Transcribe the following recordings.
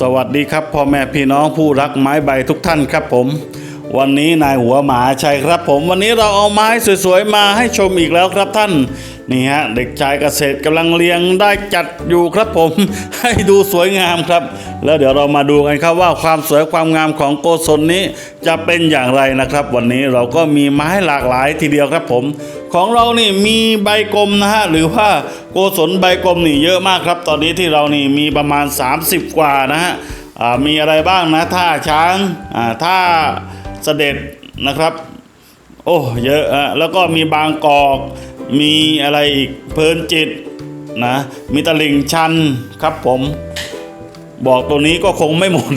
สวัสดีครับพ่อแม่พี่น้องผู้รักไม้ใบทุกท่านครับผม วันนี้นายหัวหมาชัยครับผม วันนี้เราเอาไม้สวยๆมาให้ชมอีกแล้วครับท่าน นี่ฮะเด็กชายเกษตรกำลังเรียงได้จัดอยู่ครับผม ให้ดูสวยงามครับ แล้วเดี๋ยวเรามาดูกันครับว่าความสวยความงามของโกศลนี้จะเป็นอย่างไรนะครับ วันนี้เราก็มีไม้หลากหลายทีเดียวครับผม ของเรานี่มีใบกลมนะฮะหรือว่าโกศลใบกลมนี่เยอะมากครับ ตอนนี้ที่เรานี่มีประมาณ 30 กว่านะฮะมีอะไรบ้างนะท่าช้างท่าเสด็จนะครับ โอ้เยอะอะแล้วก็มีบางกอก มีอะไรอีกเพลินจิตนะมีตลิ่งชันครับผม บอกตัวนี้ก็คงไม่หมด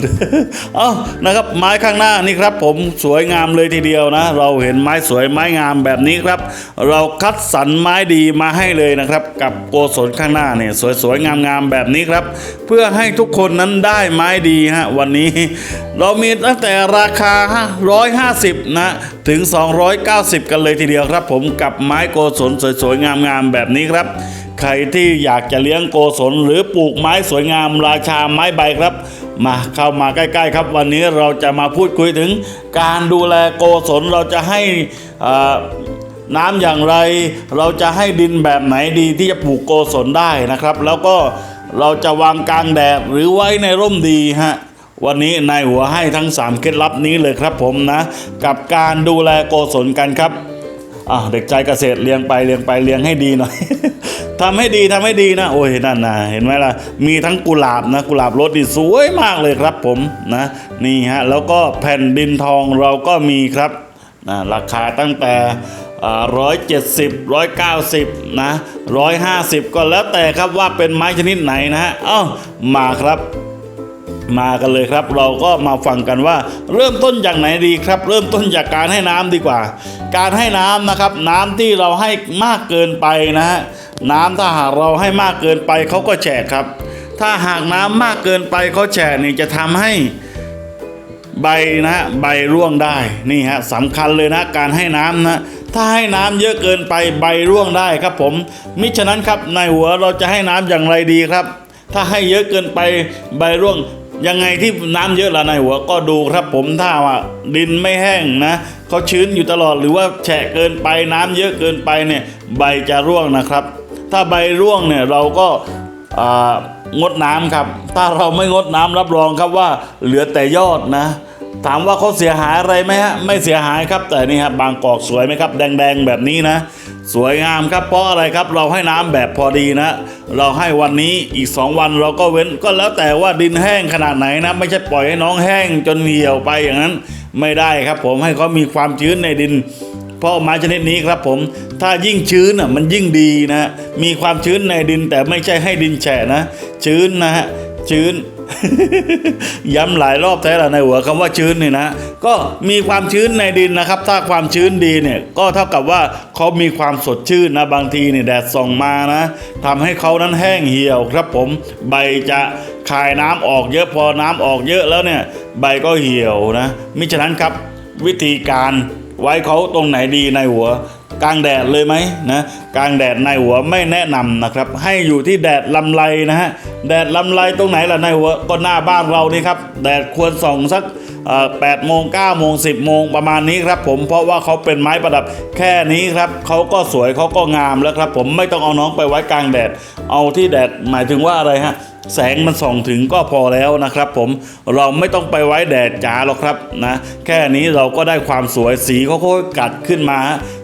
เอ้านะครับไม้ข้างหน้านี่ครับผมสวยงามเลยทีเดียวนะ เราเห็นไม้สวยไม้งามแบบนี้ครับ เราคัดสรรไม้ดีมาให้เลยนะครับ กับโกศลข้างหน้าเนี่ยสวยๆงามๆแบบนี้ครับ เพื่อให้ทุกคนนั้นได้ไม้ดีฮะวันนี้ เรามีตั้งแต่ราคา 150 นะถึง 290 กันเลยทีเดียวครับ ผมกับไม้โกศลสวยๆงามๆแบบนี้ครับ ใครที่อยากจะเลี้ยงโกศลหรือปลูกไม้สวยงามราชาไม้ใบครับ มาเข้ามาใกล้ๆครับ วันนี้เราจะมาพูดคุยถึงการดูแลโกศลเราจะให้น้ำอย่างไร เราจะให้ดินแบบไหนดีที่จะปลูกโกศลได้นะครับ แล้วก็เราจะวางกลางแดดหรือไว้ในร่มดีฮะวันนี้นายหัวให้ทั้ง 3 เคล็ดลับนี้เลยครับผมนะ กับการดูแลโกศลกันครับเด็กใจเกษตรเลี้ยงไปเลี้ยงไปเลี้ยงให้ดีหน่อย ทำให้ดีทำให้ดีนะ โอ้ยนั่นนะเห็นไหมล่ะ มีทั้งกุหลาบนะกุหลาบรสนี่สวยมากเลยครับผมนะนี่ฮะแล้วก็แผ่นดินทองเราก็มีครับนะราคาตั้งแต่ร้อยเจ็ดสิบร้อยเก้าสิบนะร้อยห้าสิบก็แล้วแต่ครับว่าเป็นไม้ชนิดไหนนะฮะเอ้ามาครับมากันเลยครับ เราก็มาฟังกันว่า เริ่มต้นจากไหนดีครับ เริ่มต้นจากการให้น้ำดีกว่า การให้น้ำนะครับ น้ำที่เราให้มากเกินไปนะฮะ น้ำถ้าหากเราให้มากเกินไปเขาก็แฉะครับ ถ้าหากน้ำมากเกินไปเขาแฉะนี่จะทำให้ใบนะฮะใบร่วงได้นี่ฮะสำคัญเลยนะการให้น้ำนะถ้าให้น้ำเยอะเกินไปใบร่วงได้ครับผม มิฉะนั้นครับในหัวเราจะให้น้ำอย่างไรดีครับ ถ้าให้เยอะเกินไปใบร่วง ยังไงที่น้ำเยอะละในหัวก็ดูครับผมถ้าว่าดินไม่แห้งนะเขาชื้นอยู่ตลอดหรือว่าแฉะเกินไปน้ำเยอะเกินไปเนี่ยใบจะร่วงนะครับ ถ้าใบร่วงเนี่ยเราก็งดน้ำครับ ถ้าเราไม่งดน้ำรับรองครับว่าเหลือแต่ยอดนะ ถามว่าเขาเสียหายอะไรไหมฮะ ไม่เสียหายครับ แต่นี่ฮะบบางกอกสวยไหมครับ แดงๆแบบนี้นะ สวยงามครับเพราะอะไรครับ เราให้น้ำแบบพอดีนะ เราให้วันนี้อีก 2 วันเราก็เว้นก็แล้วแต่ว่าดินแห้งขนาดไหนนะ ไม่ใช่ปล่อยให้น้องแห้งจนเหี่ยวไปอย่างนั้น ไม่ได้ครับ ผมให้เขามีความชื้นในดิน เพราะไม้ชนิดนี้ครับผมถ้ายิ่งชื้นอะมันยิ่งดีนะมีความชื้นในดินแต่ไม่ใช่ให้ดินแฉะนะ ชื้นนะฮะชื้น ย้ำหลายรอบแท้ละในหัวคำว่าชื้นนี่นะ ก็มีความชื้นในดินนะครับ ถ้าความชื้นดีเนี่ยก็เท่ากับว่าเขามีความสดชื่นนะบางทีเนี่ยแดดส่องมานะทำให้เขานั้นแห้งเหี่ยวครับผมใบจะคายน้ำออกเยอะพอน้ำออกเยอะแล้วเนี่ย ใบก็เหี่ยวนะมิฉะนั้นครับวิธีการ ไว้เขาตรงไหนดีในหัว กลางแดดเลยไหมนะกลางแดดในหัวไม่แนะนำนะครับ ให้อยู่ที่แดดลำไรนะฮะแดดลำไรตรงไหนล่ะในหัวก็หน้าบ้านเรานี่ครับแดดควรส่องสักแปดโมงเก้าโมงสิบโมงประมาณนี้ครับผมเพราะว่าเขาเป็นไม้ประดับแค่นี้ครับเขาก็สวยเขาก็งามแล้วครับผมไม่ต้องเอาน้องไปไว้กลางแดด เอาที่แดดหมายถึงว่าอะไรฮะ แสงมันส่องถึงก็พอแล้วนะครับ ผมเราไม่ต้องไปไว้แดดจ๋าหรอกครับนะแค่นี้เราก็ได้ความสวยสีเขาก็กัดขึ้นมา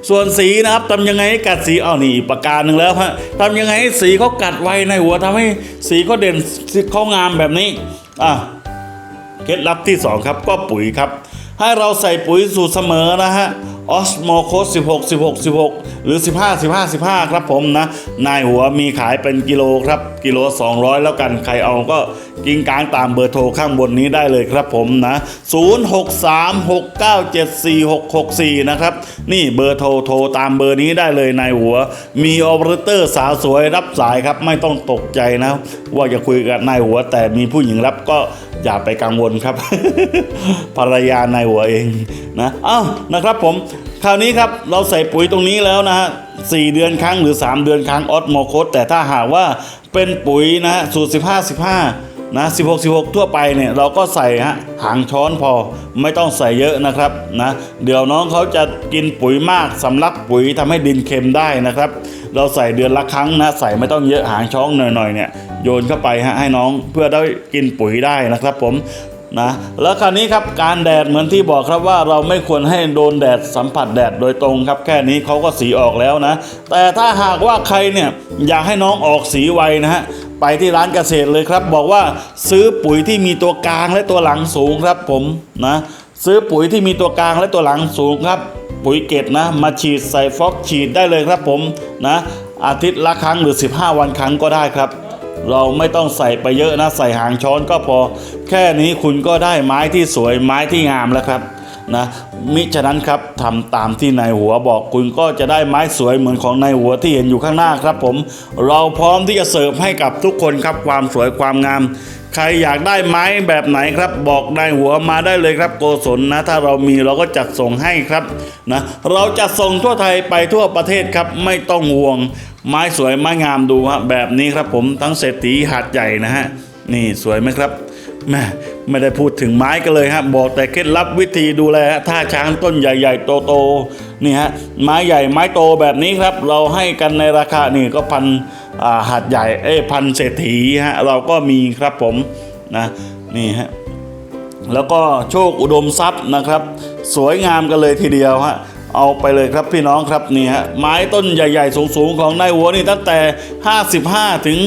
ส่วนสีนะครับทำยังไงให้กัดสีเอานี่ประการหนึ่งแล้วฮะทำยังไงให้สีเขากัดไวในหัวทำให้สีเขาเด่นสีเขางามแบบนี้อะเคล็ดลับที่ 2 ครับก็ปุ๋ยครับ ให้เราใส่ปุ๋ยสูตรเสมอนะฮะ ออสโมโคส16 16 16 หรือ 15 15 15 ครับผมนะ นายหัวมีขายเป็นกิโลครับ กิโล 200 แล้วกันใครเอาก็กิงกลางตามเบอร์โทรข้างบนนี้ได้เลยครับผมนะ 0636974664 นะครับ นี่เบอร์โทรโทรตามเบอร์นี้ได้เลยนายหัว มีออเปอเรเตอร์สาวสวยรับสายครับ ไม่ต้องตกใจนะ ว่าจะคุยกับนายหัวแต่มีผู้หญิงรับก็อย่าไปกังวลครับ ภรรยานายหัวเอง นะอ้าวนะครับผมคราวนี้ครับเราใส่ปุ๋ยตรงนี้แล้วนะฮะสี่เดือนครั้งหรือ 3 เดือนครั้งออสโมโคสแต่ถ้าหากว่าเป็นปุ๋ยนะฮะสูตร 15 15นะ16 16 ทั่วไปเนี่ยเราก็ใส่ฮะหางช้อนพอไม่ต้องใส่เยอะนะครับนะเดี๋ยวน้องเขาจะกินปุ๋ยมากสำลักปุ๋ยทำให้ดินเค็มได้นะครับ เราใส่เดือนละครั้งนะใส่ไม่ต้องเยอะหางช้อนหน่อยๆเนี่ยโยนเข้าไปฮะให้น้องเพื่อได้กินปุ๋ยได้นะครับ ผม นะแล้วคราวนี้ครับการแดดเหมือนที่บอกครับว่าเราไม่ควรให้โดนแดดสัมผัสแดดโดยตรงครับ แค่นี้เขาก็สีออกแล้วนะ แต่ถ้าหากว่าใครเนี่ยอยากให้น้องออกสีไวนะฮะไปที่ร้านเกษตรเลยครับ บอกว่าซื้อปุ๋ยที่มีตัวกลางและตัวหลังสูงครับผมนะซื้อปุ๋ยที่มีตัวกลางและตัวหลังสูงครับ ปุ๋ยเกตนะ มาฉีดใส่ฟอกฉีดได้เลยครับผมนะอาทิตย์ละครั้งหรือ 15 วันครั้งก็ได้ครับ เราไม่ต้องใส่ไปเยอะนะใส่หางช้อนก็พอ แค่นี้คุณก็ได้ไม้ที่สวยไม้ที่งามแล้วครับนะมิฉะนั้นครับทำตามที่นายหัวบอกคุณก็จะได้ไม้สวยเหมือนของนายหัวที่เห็นอยู่ข้างหน้าครับผม เราพร้อมที่จะเสิร์ฟให้กับทุกคนครับความสวยความงามใครอยากได้ไม้แบบไหนครับ บอกนายหัวมาได้เลยครับโกศลนะ ถ้าเรามีเราก็จัดส่งให้ครับนะเราจะส่งทั่วไทยไปทั่วประเทศครับไม่ต้องห่วง ไม้สวยไม้งามดูฮะแบบนี้ครับผมทั้งเศรษฐีหาดใหญ่นะฮะนี่สวยไหมครับ แม่ไม่ได้พูดถึงไม้กันเลยฮะบอกแต่เคล็ดลับวิธีดูแลฮะท่าช้างต้นใหญ่ ๆ โตๆนี่ฮะไม้ใหญ่ไม้โตแบบนี้ครับ เราให้กันในราคานี่ก็พันหาดใหญ่เอ้พันเศรษฐีฮะเราก็มีครับผมนะนี่ฮะแล้วก็โชคอุดมทรัพย์นะครับ สวยงามกันเลยทีเดียวฮะ เอาไปเลยครับพี่น้องครับนี่ฮะไม้ต้นใหญ่ ๆ สูง ๆ ของนายหัวนี่ตั้งแต่ 55 ถึง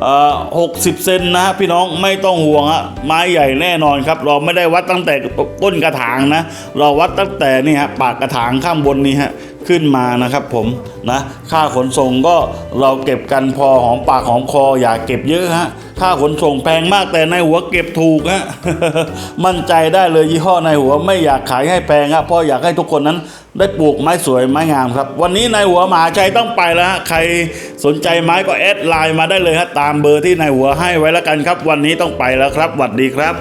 เอ่อ60 เซนนะฮะพี่น้องไม่ต้องห่วงฮะไม้ใหญ่แน่นอนครับ เราไม่ได้วัดตั้งแต่ต้นกระถางนะ เราวัดตั้งแต่นี่ฮะปากกระถางข้างบนนี่ฮะขึ้นมานะครับผมนะค่าขนส่งก็เราเก็บกันพอหอมปากหอมคออย่าเก็บเยอะฮะ ค่าขนส่งแพงมากแต่ในหัวเก็บถูกฮะมั่นใจได้เลยยี่ห้อในหัวไม่อยากขายให้แพงครับเพราะอยากให้ทุกคนนั้นได้ปลูกไม้สวยไม้งามครับ วันนี้ในหัวหมาชัยต้องไปแล้วฮะใครสนใจไม้ก็แอดไลน์มาได้เลยฮะตามเบอร์ที่ในหัวให้ไว้แล้วกันครับ วันนี้ต้องไปแล้วครับสวัสดีครับ